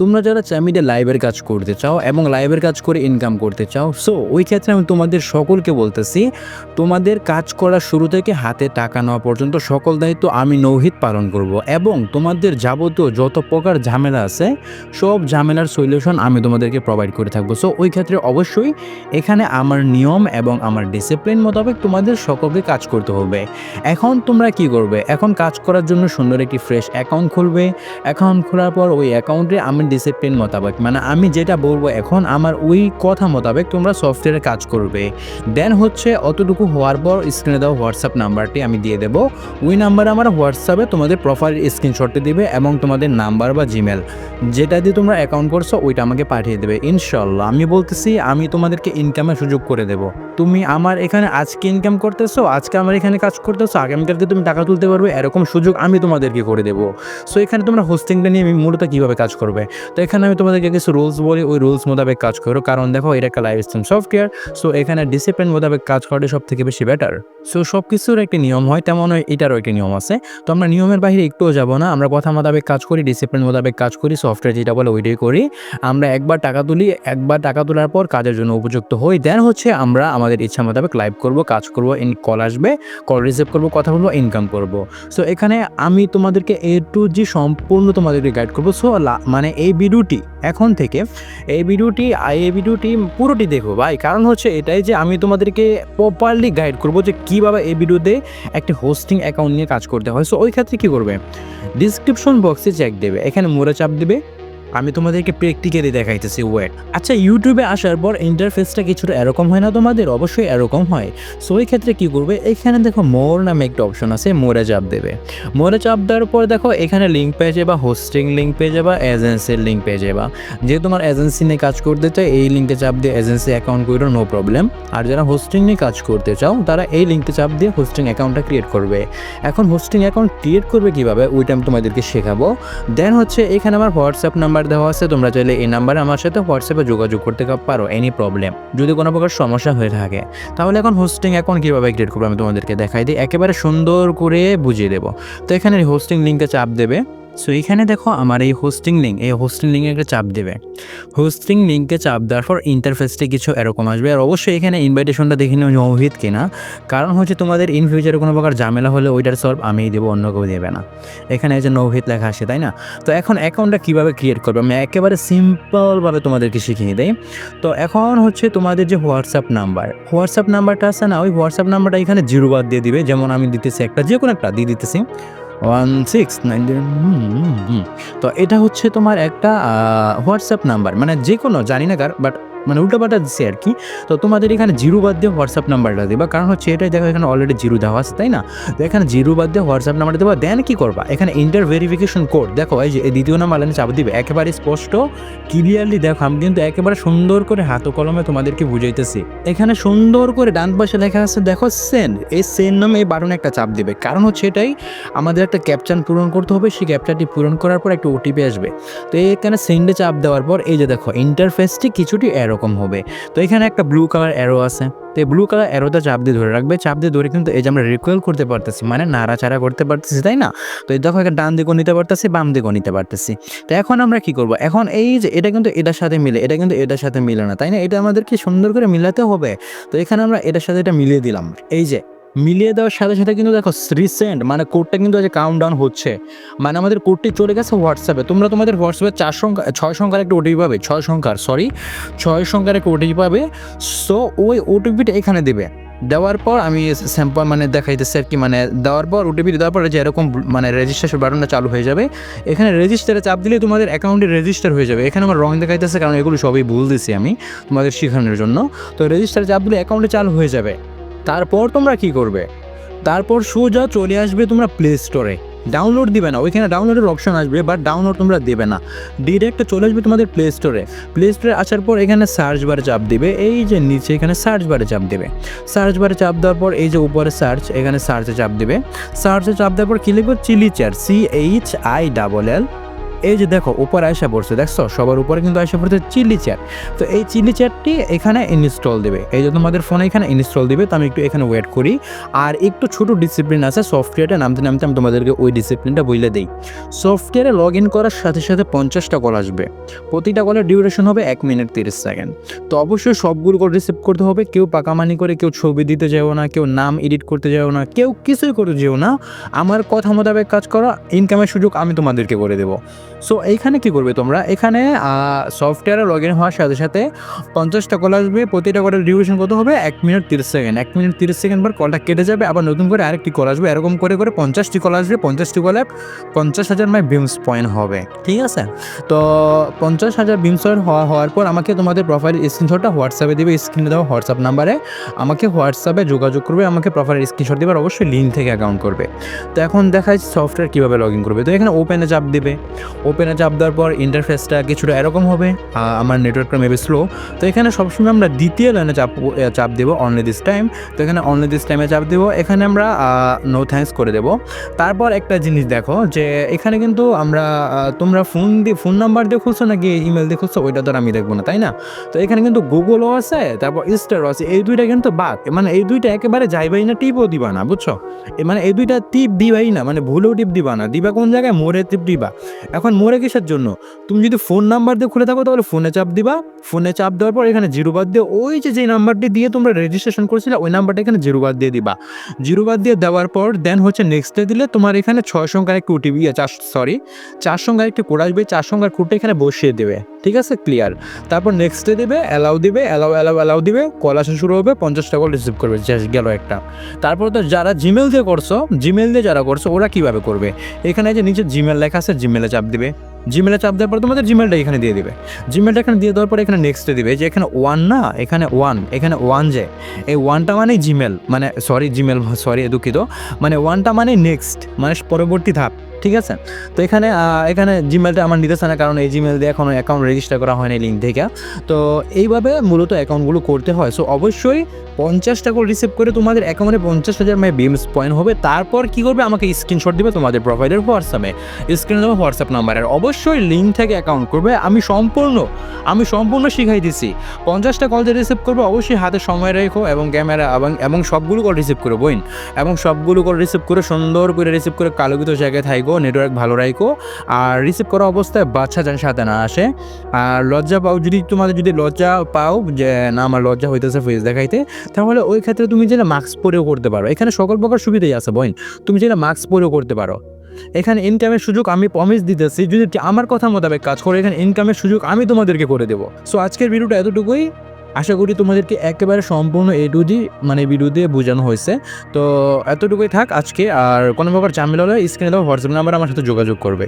তোমরা যারা চ্যামিডে লাইভের কাজ করতে চাও এবং লাইভের কাজ করে ইনকাম করতে চাও সো ওই ক্ষেত্রে আমি তোমাদের সকলকে বলতেছি, তোমাদের কাজ করা শুরু থেকে হাতে টাকা নেওয়া পর্যন্ত সকল দায়িত্ব আমি নৌহিত পালন করব এবং তোমাদের যাবতীয় যত প্রকার ঝামেলা আছে, সব ঝামেলার সলিউশন আমি তোমাদেরকে প্রোভাইড করে থাকব। সো ওই ক্ষেত্রে অবশ্যই এখানে আমার নিয়ম এবং আমার ডিসিপ্লিন মোতাবেক তোমাদের সকলকে কাজ করতে হবে। এখন তোমরা কি করবে? এখন কাজ করার জন্য সুন্দর একটি ফ্রেশ অ্যাকাউন্ট খুলবে। অ্যাকাউন্ট খোলার পর ওই অ্যাকাউন্টে আমি ডিসিপ্লিন মোতাবেক। মানে আমি যেটা বলব এখন, আমার ওই কথা মোতাবেক তোমরা সফটওয়্যারে কাজ করবে। দেন হচ্ছে অতটুকু হওয়ার পর স্ক্রিনে দেওয়া হোয়াটসঅ্যাপ নাম্বারটি আমি দিয়ে দেবো। ওই নাম্বারে আমার হোয়াটসঅ্যাপে তোমাদের প্রোফাইল স্ক্রিনশটটি দিবে এবং তোমাদের নাম্বার বা জিমেল যেটা দিয়ে তোমরা অ্যাকাউন্ট করছ, ওইটা আমাকে পাঠিয়ে দেবে। ইনশাল্লাহ আমি বলতেছি, আমি তোমাদেরকে ইনকামের সুযোগ করে দেবো। তুমি আমার এখানে আজকে ইনকাম করতেছো, আজকে আমার এখানে কাজ করতেছো আগামীকালকে তুমি টাকা তুলতে পারবে, এরকম সুযোগ আমি তোমাদেরকে করে দেবো। সো এখানে তোমরা হোস্টিংটা নিয়ে আমি মূলত কীভাবে কাজ করবে? তো এখানে আমি তোমাদেরকে কিছু রুলস বলি, ওই রুলস মোতাবেক কাজ করো। কারণ দেখো, এটা একটা লাইফ স্টাইল সফটওয়্যার সো এখানে ডিসিপ্লিন মোতাবেক কাজ করাটা সব থেকে বেশি বেটার সো সব কিছুর একটি নিয়ম হয় তেমন এটারও একটি নিয়ম আছে। তো আমরা নিয়মের বাইরে একটুও যাব না, আমরা কথা মোতাবেক কাজ করি ডিসিপ্লিন মোতাবেক কাজ করি সফটওয়্যার যেটা বলে ওইটাই করি। আমরা একবার টাকা তুলি, একবার টাকা তোলার পর কাজের জন্য উপযুক্ত হই। দেন হচ্ছে আমরা আমাদের ইচ্ছা মোতাবেক লাইভ করব, কাজ করব ইন কল আসবে কল রিসিভ করব, কথা বলব ইনকাম করব। সো এখানে আমি তোমাদেরকে এ টু জি সম্পূর্ণ তোমাদেরকে গাইড করব। সো মানে এই ভিডিওটি এখন থেকে, এই ভিডিওটি এই ভিডিওটি পুরোটি দেখো। ভাই, কারণ হচ্ছে এটাই যে আমি তোমাদেরকে প্রপারলি গাইড করব যে কীভাবে এই ভিডিওতে একটি হোস্টিং অ্যাকাউন্ট নিয়ে কাজ করতে হয়। সো ওই ক্ষেত্রে কী করবে? ডিসক্রিপশন বক্সে চেক দেবে। এখানে মোড়া চাপ দেবে। আমি তোমাদেরকে প্র্যাকটিক্যালি দেখাইতেছি ওয়েট আচ্ছা ইউটিউবে আসার পর ইন্টারফেসটা কিছুটা এরকম হয় না তোমাদের? অবশ্যই এরকম হয়। সো ওই ক্ষেত্রে কী করবে? এখানে দেখো মোর নামে একটা অপশন আছে মোরে চাপ দেবে। মোরে চাপ দেওয়ার পর দেখো, এখানে লিঙ্ক পেয়ে যাবা হোস্টিং লিঙ্ক পেয়ে যাবা এজেন্সির লিঙ্ক পেয়ে যাবা। যে তোমার এজেন্সি নিয়ে কাজ করতে চায়, এই লিঙ্কে চাপ দিয়ে এজেন্সি অ্যাকাউন্ট করো নো প্রবলেম আর যারা হোস্টিং নিয়ে কাজ করতে চাও, তারা এই লিঙ্কে চাপ দিয়ে হোস্টিং অ্যাকাউন্টটা ক্রিয়েট করবে। এখন হোস্টিং অ্যাকাউন্ট ক্রিয়েট করবে কীভাবে? ওইটা আমি তোমাদেরকে শেখাবো। দেন হচ্ছে, এখানে আমার হোয়াটসঅ্যাপ নাম্বার দেওয়া আছে, তোমরা চাইলে এই নাম্বারে আমার সাথে হোয়াটসঅ্যাপে যোগাযোগ করতে পারো এনি প্রবলেম যদি কোনো প্রকার সমস্যা হয়ে থাকে, তাহলে এখন হোস্টিং এখন কীভাবে ক্রিয়েট করব আমি তোমাদেরকে দেখাই দিই। একেবারে সুন্দর করে বুঝিয়ে দেবো। তো এখানে হোস্টিং লিঙ্কে চাপ দেবে। সো এখানে দেখো আমার এই হোস্টিং লিঙ্ক এই হোস্টিং লিঙ্কে একটা চাপ দেবে। হোস্টিং লিঙ্কে চাপ দেওয়ার পর ইন্টারফেসটি কিছু এরকম আসবে। আর অবশ্যই এখানে ইনভাইটেশনটা দেখে নিও নৌহিত কিনা। কারণ হচ্ছে তোমাদের ইন ফিউচারে কোনো প্রকার ঝামেলা হলে ওইটার সলভ আমিই দেবো, অন্য কেউ দেবে না। এখানে যে নৌহিত লেখা আসে তাই না? তো এখন অ্যাকাউন্টটা কীভাবে ক্রিয়েট করবে? আমি একেবারে সিম্পলভাবে তোমাদেরকে শিখিয়ে দেই। তো এখন হচ্ছে তোমাদের যে হোয়াটসঅ্যাপ নাম্বার হোয়াটসঅ্যাপ নাম্বারটা আছে না? ওই হোয়াটসঅ্যাপ নাম্বারটা এখানে জিরো বাদ দিয়ে দিবে। যেমন আমি দিতেছি একটা যে কোনো একটা, দিয়ে দিতেছি। ওয়ান সিক্স নাইন তো এটা হচ্ছে তোমার একটা হোয়াটসঅ্যাপ নাম্বার মানে যে কোনো জানি না কার বাট মানে উল্টাপাল্টা দিচ্ছে আর কি। তো তোমাদের এখানে জিরো বাদ দিয়ে হোয়াটসঅ্যাপ নাম্বারটা দেবা। কারণ হচ্ছে এটাই দেখো, এখানে অলরেডি জিরো দেওয়া আছে, তাই না? তো এখানে জিরো বাদ দিয়ে হোয়াটসঅ্যাপ নাম্বার দেবা। দেন কি করবা? এখানে ইন্টার ভেরিফিকেশন কোড দেখো, এই যে দ্বিতীয় নাম্বার লাইনে চাপ দিবে। একেবারে স্পষ্ট ক্লিয়ারলি দেখো, আমি কিন্তু একেবারে সুন্দর করে হাত কলমে তোমাদেরকে বুঝাইতেছি। এখানে সুন্দর করে ডান পাশে লেখা আছে, দেখো সেন্ড এই সেন্ড নামে এই বাটনে একটা চাপ দিবে। কারণ হচ্ছে এটাই, আমাদের একটা ক্যাপচান পূরণ করতে হবে। সেই ক্যাপচারটি পূরণ করার পর একটা ওটিপি আসবে। তো এখানে সেন্ডে চাপ দেওয়ার পর, এই যে দেখো ইন্টারফেসটি কিছুটি এরকম হবে। তো এখানে একটা ব্লু কালার অ্যারো আছে। তো এই ব্লু কালার অ্যারোটা চাপ দিয়ে ধরে রাখবে। চাপ দিয়ে ধরে কিন্তু এই যে আমরা রিকোয়েল করতে পারতেছি মানে নাড়াচাড়া করতে পারতেছি, তাই না? তো এই দেখো একটা ডান দিকেও নিতে পারতেছি, বাম দিকেও নিতে পারতেছি। তো এখন আমরা কি করব? এখন এই যে এটা কিন্তু এটার সাথে মিলে, এটা কিন্তু এটার সাথে মিলে না, তাই না? এটা আমাদেরকে সুন্দর করে মিলাতে হবে। তো এখানে আমরা এটার সাথে এটা মিলিয়ে দিলাম। এই যে মিলিয়ে দেওয়ার সাথে সাথে কিন্তু দেখো রিসেন্ট মানে কোডটা কিন্তু আজ কাউন্ট ডাউন হচ্ছে। মানে আমাদের কোডটি চলে গেছে হোয়াটসঅ্যাপে তোমরা তোমাদের হোয়াটসঅ্যাপে চার সংখ্যা, ছয় সংখ্যার একটা ওটিপি পাবে। ছয় সংখ্যার সরি ছয় সংখ্যার একটা ওটিপি পাবে। সো ওই ওটিপিটা এখানে দেবে। দেওয়ার পর আমি স্যাম্পল মানে দেখাইতেছি আর কি মানে দেওয়ার পর ওটিপি দেওয়ার পর যে এরকম মানে রেজিস্ট্রেশন বাটনটা চালু হয়ে যাবে। এখানে রেজিস্টারে চাপ দিলে তোমাদের অ্যাকাউন্টে রেজিস্টার হয়ে যাবে। এখানে আমার রং দেখাইতেছে কারণ এগুলো সবই ভুল দিছি আমি তোমাদের শেখানোর জন্য। তো রেজিস্টারে চাপ দিলে অ্যাকাউন্টে চালু হয়ে যাবে। তারপর তোমরা কি করবে? তারপর সোজা চলে আসবে তোমরা প্লে স্টোরে ডাউনলোড দিবে না। ওইখানে ডাউনলোডের অপশন আসবে বাট ডাউনলোড তোমরা দেবে না। ডিরেক্ট চলে আসবে তোমাদের প্লে স্টোরে প্লে স্টোরে আসার পর এখানে সার্চ বারে চাপ দিবে। এই যে নিচে এখানে সার্চ বারে চাপ দেবে। সার্চ বারে চাপ দেওয়ার পর এই যে উপরে সার্চ এখানে সার্চে চাপ দেবে। সার্চে চাপ দেওয়ার পর কি লিখব? Chilli chair C H I double L এই যে দেখো, উপরে আয়সা পড়ছে দেখছ? সবার উপরে কিন্তু আয়সা পড়ছে চিলি চ্যাট তো এই চিলি চ্যাটটি এখানে ইনস্টল দেবে। এই যে তোমাদের ফোনে এখানে ইনস্টল দেবে, তো আমি একটু এখানে ওয়েট করি। আর একটু ছোট ডিসিপ্লিন আছে সফটওয়্যারটা নামতে নামতে আমি তোমাদেরকে ওই ডিসিপ্লিনটা বলে দিই। সফটওয়্যারে লগ ইন করার সাথে সাথে পঞ্চাশটা কল আসবে। প্রতিটা কলের ডিউরেশন হবে এক মিনিট তিরিশ সেকেন্ড তো অবশ্যই সবগুলো কল রিসিভ করতে হবে। কেউ পাকামানি করে, কেউ ছবি দিতে যাও না, কেউ নাম এডিট করতে যাও না, কেউ কিছুই করতে যেও না। আমার কথা মোতাবেক কাজ করা ইনকামের সুযোগ আমি তোমাদেরকে করে দেবো। সো এইখানে কি করবে তোমরা? এখানে সফটওয়্যারে লগ ইন হওয়ার সাথে সাথে পঞ্চাশটা কল আসবে, প্রতিটা কলের ডিউরেশন কত হবে? এক মিনিট তিরিশ সেকেন্ড এক মিনিট তিরিশ সেকেন্ড পর কলটা কেটে যাবে, আবার নতুন করে আরেকটি কল আসবে, এরকম করে করে পঞ্চাশটি কল আসবে, পঞ্চাশটি কলে পঞ্চাশ হাজার মাই বিমস পয়েন্ট হবে। ঠিক আছে? তো, পঞ্চাশ হাজার বিমস পয়েন্ট হওয়া, হওয়ার পর আমাকে তোমাদের প্রোফাইল স্ক্রিনশটটা হোয়াটসঅ্যাপে দিবে স্ক্রিনে দেওয়া হোয়াটসঅ্যাপ নাম্বারে আমাকে হোয়াটসঅ্যাপে যোগাযোগ করবে, আমাকে প্রোফাইল স্ক্রিনশট দেবে, আর অবশ্যই লিঙ্ক থেকে অ্যাকাউন্ট করবে। তো এখন দেখা যাচ্ছে সফটওয়্যার কীভাবে লগ ইন করবে। তো এখানে ওপেনে চাপ দেবে। ওপেনে চাপ দেওয়ার পর ইন্টারফেসটা কিছুটা এরকম হবে। আমার নেটওয়ার্কটা মেবি স্লো তো এখানে সবসময় আমরা দ্বিতীয় লাইনে চাপ চাপ দেবো অনলি দিস টাইম তো এখানে অনলি দিস টাইমে চাপ দেবো। এখানে আমরা নো থ্যাঙ্কস করে দেবো। তারপর একটা জিনিস দেখো যে এখানে কিন্তু আমরা তোমরা ফোন দিয়ে ফোন নাম্বার দিয়ে খুলছো নাকি ইমেল দিয়ে ওইটা তো আমি দেখব না, তাই না? তো এখানে কিন্তু গুগলও আছে, তারপর স্টারও আছে, এই দুইটা কিন্তু বাদ। মানে এই দুইটা একেবারে যাইবাই না, টিপও দিবা না, বুঝছ? মানে এই দুইটা টিপ দিবাই না মানে ভুলেও টিপ দিবা না। দিবা কোন জায়গায়, মোড়ে টিপ দিবা। এখন মোড়ে কিসের জন্য। তুমি যদি ফোন নাম্বার দিয়ে খুলে থাকো, তাহলে ফোনে চাপ দিবা। ফোনে চাপ দেওয়ার পর এখানে জিরো বাদ দিয়ে ওই যে যে নাম্বারটি দিয়ে তোমরা রেজিস্ট্রেশন করেছিলে, ওই নাম্বারটা এখানে জিরো বাদ দিয়ে দিবা। জিরো বাদ দিয়ে দেওয়ার পর দেন হচ্ছে নেক্সটে দিলে তোমার এখানে ছয় সংখ্যার একটি ওটিপি চার সরি চার সংখ্যার একটি কোড আসবে, চার সংখ্যার কোডটা এখানে বসিয়ে দেবে। ঠিক আছে? ক্লিয়ার তারপর নেক্সটে দেবে অ্যালাউ দিবে অ্যালাউ অ্যালাউ অ্যালাউ দিবে কল আসা শুরু হবে, পঞ্চাশটা কল রিসিভ করবে গেল একটা। তারপর তো যারা জিমেল দিয়ে করছ জিমেল দিয়ে যারা করছ, ওরা কীভাবে করবে? এখানে যে নিচে জিমেল লেখা আছে জিমেলে চাপ দিবে। জিমেলে চাপ দেওয়ার পর তোমাদের জিমেলটা এখানে দিয়ে দিবে। জিমেলটা এখানে দিয়ে দেওয়ার পর এখানে নেক্সটে দিবে যে এখানে ওয়ান না, এখানে ওয়ান এখানে ওয়ান যে। এই ওয়ানটা মানে জিমেল মানে সরি জিমেল সরি দুঃখিত। মানে ওয়ানটা মানে নেক্সট মানে পরবর্তী ধাপ, ঠিক আছে? তো এখানে এখানে জিমেলটা আমার নিতেছে না, কারণ এই জিমেল দিয়ে এখনও অ্যাকাউন্ট রেজিস্টার করা হয়নি লিঙ্ক থেকে। তো এইভাবে মূলত অ্যাকাউন্টগুলো করতে হয়। সো অবশ্যই পঞ্চাশটা করে রিসিভ করে তোমাদের অ্যাকাউন্টে পঞ্চাশ হাজার মাই বিমস পয়েন্ট হবে। তারপর কি করবে? আমাকে স্ক্রিনশট দিবে তোমাদের প্রোফাইলের হোয়াটসঅ্যাপে। স্ক্রিনে দেবো হোয়াটসঅ্যাপ নাম্বার আর অবশ্যই লিঙ্ক থেকে অ্যাকাউন্ট করবে। আমি সম্পূর্ণ আমি সম্পূর্ণ শিখাই দিছি। পঞ্চাশটা কল যে রিসিভ করবে, অবশ্যই হাতে সময় রেখো এবং ক্যামেরা এবং এবং সবগুলো কল রিসিভ করো বইন এবং সবগুলো কল রিসিভ করে সুন্দর করে রিসিভ করে কালোকিত জায়গায় থাইকো নেটওয়ার্ক ভালো রাখো আর রিসিভ করা অবস্থায় বাচ্চা যেন সাথে না আসে। আর লজ্জা পাও, যদি তোমাদের যদি লজ্জা পাও যে, না, আমার লজ্জা হইতেছে ফেস দেখাইতে, তাহলে ওই ক্ষেত্রে তুমি যেটা মাস্ক পরেও করতে পারো। এখানে সকল প্রকার সুবিধাই আছে বইন তুমি যেটা মাস্ক পরেও করতে পারো। এখানে ইনকামের সুযোগ আমি প্রমিস দিতেছি, যদি আমার কথা মোতাবেক কাজ করে, এখানে ইনকামের সুযোগ আমি তোমাদেরকে করে দেবো। সো আজকের ভিডিওটা এতটুকুই। আশা করি তোমাদেরকে একেবারে সম্পূর্ণ এ টু মানে ভিডিওতে বোঝানো হয়েছে। তো, এতটুকুই থাক আজকে, আর কোনো প্রকার ঝামেলা হলে স্ক্রিনে দেওয়া হোয়াটসঅ্যাপ নাম্বার আমার সাথে যোগাযোগ করবে।